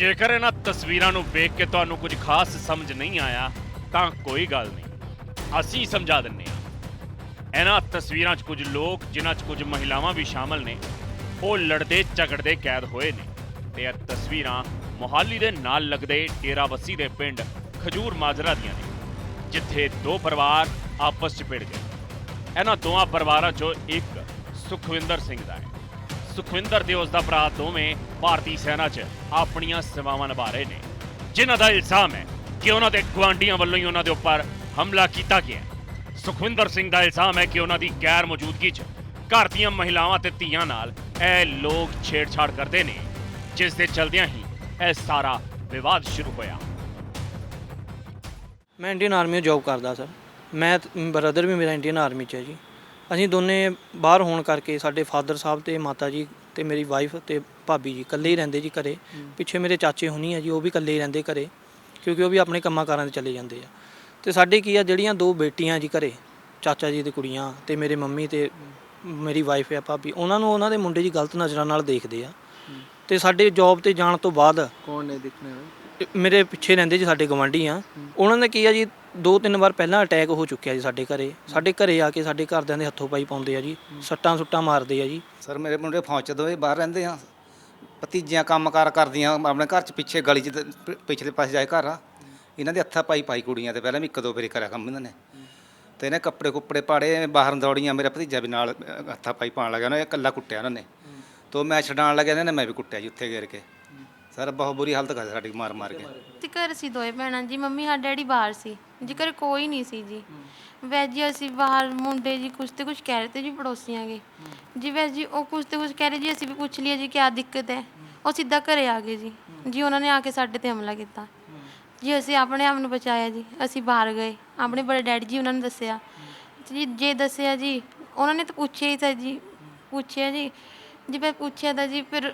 ਜੇਕਰ ਇਹਨਾਂ ਤਸਵੀਰਾਂ ਨੂੰ ਵੇਖ ਕੇ ਤੁਹਾਨੂੰ ਕੁਝ ਖਾਸ ਸਮਝ ਨਹੀਂ ਆਇਆ, ਤਾਂ ਕੋਈ ਗੱਲ ਨਹੀਂ। ਅਸੀਂ ਸਮਝਾ ਦਿੰਨੇ ਆ ਇਹਨਾਂ ਤਸਵੀਰਾਂ 'ਚ ਕੁਝ ਲੋਕ, ਜਿਨ੍ਹਾਂ 'ਚ ਕੁਝ ਮਹਿਲਾਵਾਂ ਵੀ ਸ਼ਾਮਲ ਨੇ, ਉਹ ਲੜਦੇ ਝਗੜਦੇ ਕੈਦ ਹੋਏ ਨੇ। ਤੇ ਇਹ ਤਸਵੀਰਾਂ ਮੋਹਾਲੀ ਦੇ ਨਾਲ ਲੱਗਦੇ ਡੇਰਾਬੱਸੀ ਦੇ ਪਿੰਡ ਖਜੂਰ ਮਾਜਰਾ ਦੀਆਂ ਨੇ, ਜਿੱਥੇ ਦੋ ਪਰਿਵਾਰ ਆਪਸ 'ਚ ਭਿੜ ਗਏ। ਇਹਨਾਂ ਦੋਵਾਂ ਪਰਿਵਾਰਾਂ 'ਚੋਂ ਇੱਕ ਸੁਖਵਿੰਦਰ ਸਿੰਘ ਦਾ ਹੈ। ਸੁਖਵਿੰਦਰ ਤੇ ਉਸ ਦਾ ਭਰਾ ਦੋਵੇਂ ਭਾਰਤੀ ਸੈਨਾ 'ਚ ਆਪਣੀਆਂ ਸੇਵਾਵਾਂ ਨਿਭਾ ਰਹੇ ਨੇ। ਜਿਨ੍ਹਾਂ ਦਾ ਇਲਜ਼ਾਮ ਹੈ ਕਿ ਉਹਨਾਂ ਦੇ ਗੁਆਂਢੀਆਂ ਵੱਲੋਂ ਹੀ ਉਹਨਾਂ ਦੇ ਉੱਪਰ ਹਮਲਾ ਕੀਤਾ ਗਿਆ ਸੁਖਵਿੰਦਰ ਸਿੰਘ ਦਾ ਇਲਜ਼ਾਮ ਹੈ ਕਿ ਉਹਨਾਂ ਦੀ ਗੈਰ ਮੌਜੂਦਗੀ 'ਚ ਘਰ ਦੀਆਂ ਮਹਿਲਾਵਾਂ ਤੇ ਧੀਆਂ ਨਾਲ ਇਹ ਲੋਕ ਛੇੜਛਾੜ ਕਰਦੇ ਨੇ, ਜਿਸ ਦੇ ਚਲਦਿਆਂ ਹੀ ਇਹ ਸਾਰਾ ਵਿਵਾਦ ਸ਼ੁਰੂ ਹੋਇਆ। ਮੈਂ ਇੰਡੀਅਨ ਆਰਮੀ ਵਿੱਚ ਜੌਬ ਕਰਦਾ ਸਰ ਮੈਂ ਬ੍ਰਦਰ ਵੀ ਮੇਰਾ ਇੰਡੀਅਨ ਆਰਮੀ 'ਚ ਹੈ ਜੀ। ਅਸੀਂ ਦੋਨੇ ਬਾਹਰ ਹੋਣ ਕਰਕੇ ਸਾਡੇ ਫਾਦਰ ਸਾਹਿਬ ਤੇ ਮਾਤਾ ਜੀ ਤੇ ਮੇਰੀ ਵਾਈਫ ਤੇ ਭਾਬੀ ਜੀ ਇਕੱਲੇ ਹੀ ਰਹਿੰਦੇ ਜੀ ਘਰੇ। ਪਿੱਛੇ ਮੇਰੇ ਚਾਚੇ ਹੁਣੀ ਆ ਜੀ ਉਹ ਵੀ ਇਕੱਲੇ ਹੀ ਰਹਿੰਦੇ ਘਰੇ ਕਿਉਂਕਿ ਉਹ ਵੀ ਆਪਣੇ ਕੰਮਾਂ ਕਾਰਾਂ ਤੇ ਚਲੇ ਜਾਂਦੇ ਆ। ਤੇ ਸਾਡੇ ਕੀ ਆ ਜਿਹੜੀਆਂ ਦੋ ਬੇਟੀਆਂ ਜੀ ਘਰੇ ਚਾਚਾ ਜੀ ਦੀ ਕੁੜੀਆਂ ਤੇ ਮੇਰੇ ਮੰਮੀ ਤੇ ਮੇਰੀ ਵਾਈਫ ਆ ਭਾਬੀ ਉਹਨਾਂ ਨੂੰ ਉਹਨਾਂ ਦੇ ਮੁੰਡੇ ਜੀ ਗਲਤ ਨਜ਼ਰਾਂ ਨਾਲ ਦੇਖਦੇ ਆ। ਤੇ ਸਾਡੇ ਜੌਬ ਤੇ ਜਾਣ ਤੋਂ ਬਾਅਦ ਕੌਣ ਨੇ ਦੇਖਣੇ? ਮੇਰੇ ਪਿੱਛੇ ਰਹਿੰਦੇ ਜੀ ਸਾਡੇ ਗਵਾਂਢੀ ਆ। ਉਹਨਾਂ ਨੇ ਕੀ ਆ ਜੀ ਦੋ ਤਿੰਨ ਵਾਰ ਪਹਿਲਾਂ ਅਟੈਕ ਹੋ ਚੁੱਕਿਆ ਜੀ ਸਾਡੇ ਘਰੇ। ਸਾਡੇ ਘਰੇ ਆ ਕੇ ਸਾਡੇ ਘਰਦਿਆਂ ਦੇ ਹੱਥੋਂ ਪਾਈ ਪਾਉਂਦੇ ਆ ਜੀ। ਸੱਟਾਂ ਸੁੱਟਾਂ ਮਾਰਦੇ ਆ ਜੀ। ਸਰ ਮੇਰੇ ਮੁੰਡੇ ਫੌਜ ਦੋਵੇਂ ਬਾਹਰ ਰਹਿੰਦੇ ਆ। ਭਤੀਜੀਆਂ ਕੰਮਕਾਰ ਕਰਦੀਆਂ ਆਪਣੇ ਘਰ ਚ ਪਿੱਛੇ ਗਲੀ ਚ ਪ- ਪਿਛਲੇ ਪਾਸੇ ਜਾਏ ਘਰ ਆ। ਇਹਨਾਂ ਦੇ ਹੱਥਾਂ ਪਾਈ ਪਾਈ ਕੁੜੀਆਂ ਤੇ ਪਹਿਲਾਂ ਵੀ ਇੱਕ ਦੋ ਵਾਰੀ ਕਰਿਆ ਕੰਮ ਇਹਨਾਂ ਨੇ। ਤੇ ਇਹਨੇ ਕੱਪੜੇ ਕੁੱਪੜੇ ਪਾੜੇ ਬਾਹਰ ਦੌੜੀਆਂ ਮੇਰਾ ਭਤੀਜਾ ਵੀ ਨਾਲ ਅਹ, ਹੱਥਾਂ ਪਾਈ ਪਾਣ ਲੱਗਾ ਉਹਨੇ ਇਕੱਲਾ ਕੁੱਟਿਆ ਉਹਨਾਂ ਨੇ। ਤੋਂ ਮੈਂ ਛਡਾਣ ਲੱਗਿਆ ਇਹਨਾਂ ਨੇ ਮੈਂ ਵੀ ਕੁੱਟਿਆ ਜੀ ਉੱਥੇ ਗੇਰ ਕੇ। ਸਰ ਬਹੁਤ ਬੁਰੀ ਹਾਲਤ ਕਰ ਸਾਡੀ ਮਾਰ ਮਾਰ ਕੇ। ਘਰ ਸੀ ਦੋਏ ਭੈਣਾਂ ਜੀ, ਮੰਮੀ ਸਾਡਾ ਡੈਡੀ ਬਾਹਰ ਸੀ, ਜੀ ਘਰ ਕੋਈ ਨਹੀਂ ਸੀ ਜੀ। ਵੈਜ ਜੀ ਅਸੀਂ ਬਾਹਰ ਮੁੰਡੇ ਜੀ ਕੁਛ ਤੇ ਕੁਛ ਕਹਿ ਰਹੇ ਤੇ ਜੀ ਪੜੋਸੀਆਂ ਗੇ ਜੀ ਵੈਜ ਜੀ ਉਹ ਕੁਛ ਤੇ ਕੁਛ ਕਹਿ ਰਹੇ ਜੀ, ਅਸੀਂ ਵੀ ਪੁੱਛ ਲਿਆ ਜੀ ਕਿਆ ਦਿੱਕਤ ਹੈ। ਉਹ ਸਿੱਧਾ ਘਰੇ ਆ ਗਏ ਜੀ ਜੀ ਉਹਨਾਂ ਨੇ ਆ ਕੇ ਸਾਡੇ ਤੇ ਹਮਲਾ ਕੀਤਾ। ਜੀ ਅਸੀਂ ਆਪਣੇ ਆਪ ਨੂੰ ਬਚਾਇਆ ਜੀ, ਅਸੀਂ ਬਾਹਰ ਗਏ। ਆਪਣੇ ਬੜੇ ਡੈਡੀ ਜੀ ਉਹਨਾਂ ਨੇ ਦੱਸਿਆ। ਜੀ ਜੇ ਦੱਸਿਆ ਜੀ, ਉਹਨਾਂ ਨੇ ਤਾਂ ਪੁੱਛਿਆ ਹੀ ਤਾਂ ਜੀ, ਪੁੱਛਿਆ ਜੀ। ਜੇ ਮੈਂ ਪੁੱਛਿਆ ਤਾਂ ਜੀ, ਫਿਰ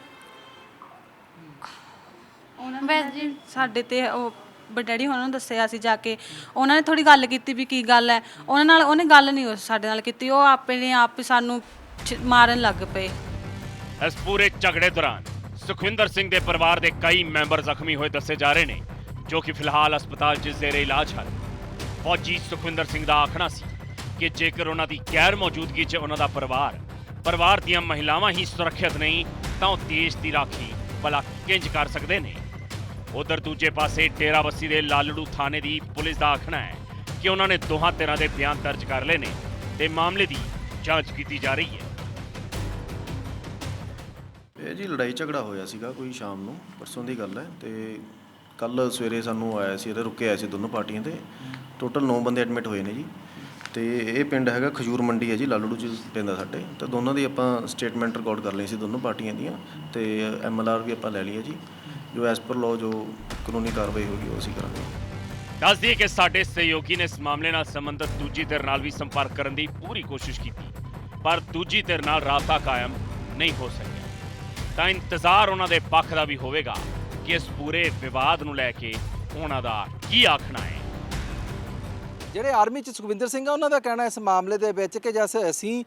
ਵੈਜ ਜੀ ਸਾਡੇ ਤੇ ਉਹ ਬ- ਡੈਡੀ ਹੋਣਾ ਨੂੰ ਦੱਸਿਆ ਸੀ ਜਾ ਕੇ, ਉਹਨਾਂ ਨੇ ਥੋੜੀ ਗੱਲ ਕੀਤੀ ਵੀ ਕੀ ਗੱਲ ਹੈ। ਉਹਨਾਂ ਨਾਲ ਉਹਨੇ ਗੱਲ ਨਹੀਂ ਉਸ- ਸਾਡੇ ਨਾਲ ਕੀਤੀ, ਉਹ ਆਪਣੇ ਆਪ ਹੀ ਸਾਨੂੰ ਛ- ਮਾਰਨ ਲੱਗ ਪਏ। ਇਸ ਪੂਰੇ ਝਗੜੇ ਦੌਰਾਨ ਸੁਖਵਿੰਦਰ ਸਿੰਘ ਦੇ ਪਰਿਵਾਰ ਦੇ ਕਈ ਮੈਂਬਰ ਜ਼ਖਮੀ ਹੋਏ ਦੱਸੇ ਜਾ ਰਹੇ ਨੇ, ਜੋ ਕਿ ਫਿਲਹਾਲ ਹਸਪਤਾਲ 'ਚ ਜ਼ੇਰੇ ਇਲਾਜ ਹਨ ਫੌਜੀ ਸੁਖਵਿੰਦਰ ਸਿੰਘ ਦਾ ਆਖਣਾ ਸੀ ਕਿ ਜੇਕਰ ਉਹਨਾਂ ਦੀ ਗੈਰ ਮੌਜੂਦਗੀ 'ਚ ਉਹਨਾਂ ਦਾ ਪਰਿਵਾਰ ਪਰਿਵਾਰ ਦੀਆਂ ਮਹਿਲਾਵਾਂ ਹੀ ਸੁਰੱਖਿਅਤ ਨਹੀਂ, ਤਾਂ ਉਹ ਦੇਸ਼ ਦੀ ਰਾਖੀ ਭਲਾ ਕਿੰਜ ਕਰ ਸਕਦੇ ਨੇ? ਉਧਰ ਦੂਜੇ ਪਾਸੇ ਡੇਰਾਬੱਸੀ ਦੇ ਲਾਲੜੂ ਥਾਣੇ ਦੀ ਪੁਲਿਸ ਦਾ ਆਖਣਾ ਹੈ ਕਿ ਉਹਨਾਂ ਨੇ ਦੋਹਾਂ ਤਰ੍ਹਾਂ ਦੇ ਬਿਆਨ ਦਰਜ ਕਰ ਲਏ ਨੇ ਤੇ ਮਾਮਲੇ ਦੀ ਜਾਂਚ ਕੀਤੀ ਜਾ ਰਹੀ ਹੈ। ਇਹ ਜੀ ਲੜਾਈ ਝਗੜਾ ਹੋਇਆ ਸੀਗਾ ਕੋਈ ਸ਼ਾਮ ਨੂੰ, ਪਰਸੋਂ ਦੀ ਗੱਲ ਹੈ ਤੇ ਕੱਲ ਸਵੇਰੇ ਸਾਨੂੰ ਆਇਆ ਸੀ, ਇਹਦੇ ਰੁਕੇ ਆਏ ਸੀ ਦੋਨੋਂ ਪਾਰਟੀਆਂ ਤੇ। ਟੋਟਲ 9 ਬੰਦੇ ਐਡਮਿਟ ਹੋਏ ਨੇ ਜੀ। ਤੇ ਇਹ ਪਿੰਡ ਹੈਗਾ ਖਜੂਰ ਮੰਡੀ ਹੈ ਜੀ, ਲਾਲੜੂ ਚ ਪੈਂਦਾ ਸਾਡੇ। ਤੇ ਦੋਨਾਂ ਦੀ ਆਪਾਂ ਸਟੇਟਮੈਂਟ ਰਿਕਾਰਡ ਕਰ ਲਈ ਸੀ ਦੋਨੋਂ ਪਾਰਟੀਆਂ ਦੀਆਂ ਤੇ ਐਮਐਲਆਰ ਵੀ ਆਪਾਂ ਲੈ ਲਈ ਹੈ ਜੀ। ਜੋ ਐਸ ਪਰ ਲਾਅ ਜੋ ਕਾਨੂੰਨੀ ਕਾਰਵਾਈ ਹੋਗੀ ਉਹ ਅਸੀਂ ਕਰਾਂਗੇ। ਦੱਸ ਦਈਏ ਕਿ ਸਾਡੇ ਸਹਿਯੋਗੀ ਨੇ ਇਸ ਮਾਮਲੇ ਨਾਲ ਸੰਬੰਧਿਤ ਦੂਜੀ ਧਿਰ ਨਾਲ ਵੀ ਸੰਪਰਕ ਕਰਨ ਦੀ ਪੂਰੀ ਕੋਸ਼ਿਸ਼ ਕੀਤੀ, ਪਰ ਦੂਜੀ ਧਿਰ ਨਾਲ ਰਾਬਤਾ ਕਾਇਮ ਨਹੀਂ ਹੋ ਸਕਿਆ। ਤਾਂ ਇੰਤਜ਼ਾਰ ਉਹਨਾਂ ਦੇ ਪੱਖ ਦਾ ਵੀ ਹੋਵੇਗਾ ਕਿ ਇਸ ਪੂਰੇ ਵਿਵਾਦ ਨੂੰ ਲੈ ਕੇ ਉਹਨਾਂ ਦਾ ਕੀ ਆਖਣਾ ਹੈ। ਜਿਹੜੇ ਆਰਮੀ ਚ ਸੁਖਵਿੰਦਰ ਸਿੰਘ ਆ, ਉਹਨਾਂ ਦਾ ਕਹਿਣਾ ਇਸ ਮਾਮਲੇ ਦੇ ਵਿੱਚ ਕਿ ਜੈਸੇ ਅਸੀਂ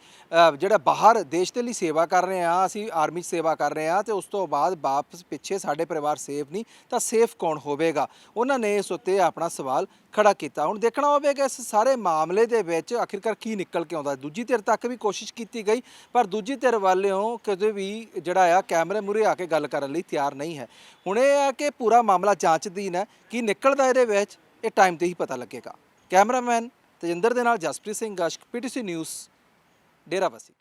ਜਿਹੜਾ ਬਾਹਰ ਦੇਸ਼ ਦੇ ਲਈ ਸੇਵਾ ਕਰ ਰਹੇ ਆ ਅਸੀਂ ਆਰਮੀ 'ਚ ਸੇਵਾ ਕਰ ਰਹੇ ਆ ਤੇ ਉਸ ਤੋਂ ਬਾਅਦ ਵਾਪਸ ਪਿੱਛੇ ਸਾਡੇ ਪਰਿਵਾਰ ਸੇਫ ਨਹੀਂ, ਤਾਂ ਸੇਫ ਕੌਣ ਹੋਵੇਗਾ? ਉਹਨਾਂ ਨੇ ਇਸ ਉੱਤੇ ਆਪਣਾ ਸਵਾਲ ਖੜਾ ਕੀਤਾ। ਹੁਣ ਦੇਖਣਾ ਹੋਵੇਗਾ ਇਸ ਸਾਰੇ ਮਾਮਲੇ ਦੇ ਵਿੱਚ ਆਖਿਰਕਾਰ ਕੀ ਨਿਕਲ ਕੇ ਆਉਂਦਾ। ਦੂਜੀ ਧਿਰ ਤੱਕ ਵੀ ਕੋਸ਼ਿਸ਼ ਕੀਤੀ ਗਈ, ਪਰ ਦੂਜੀ ਧਿਰ ਵਾਲਿਓ ਕਦੇ ਵੀ ਜਿਹੜਾ ਆ, ਕੈਮਰੇ ਮੂਹਰੇ ਆ ਕੇ ਗੱਲ ਕਰਨ ਲਈ ਤਿਆਰ ਨਹੀਂ ਹੈ। ਹੁਣ ਇਹ ਹੈ ਕਿ ਪੂਰਾ ਮਾਮਲਾ ਜਾਂਚਦੀਨ ਹੈ। ਕੀ ਨਿਕਲਦਾ ਇਹਦੇ ਵਿੱਚ? ਇਹ ਟਾਈਮ ਤੇ ਹੀ ਪਤਾ ਲੱਗੇਗਾ। ਕੈਮਰਾਮੈਨ ਤੇਜਿੰਦਰ ਦੇ ਨਾਲ ਜਸਪ੍ਰੀਤ ਸਿੰਘ ਗਸ਼ਕ ਪੀਟੀਸੀ ਨਿਊਜ਼ ਡੇਰਾਬੱਸੀ।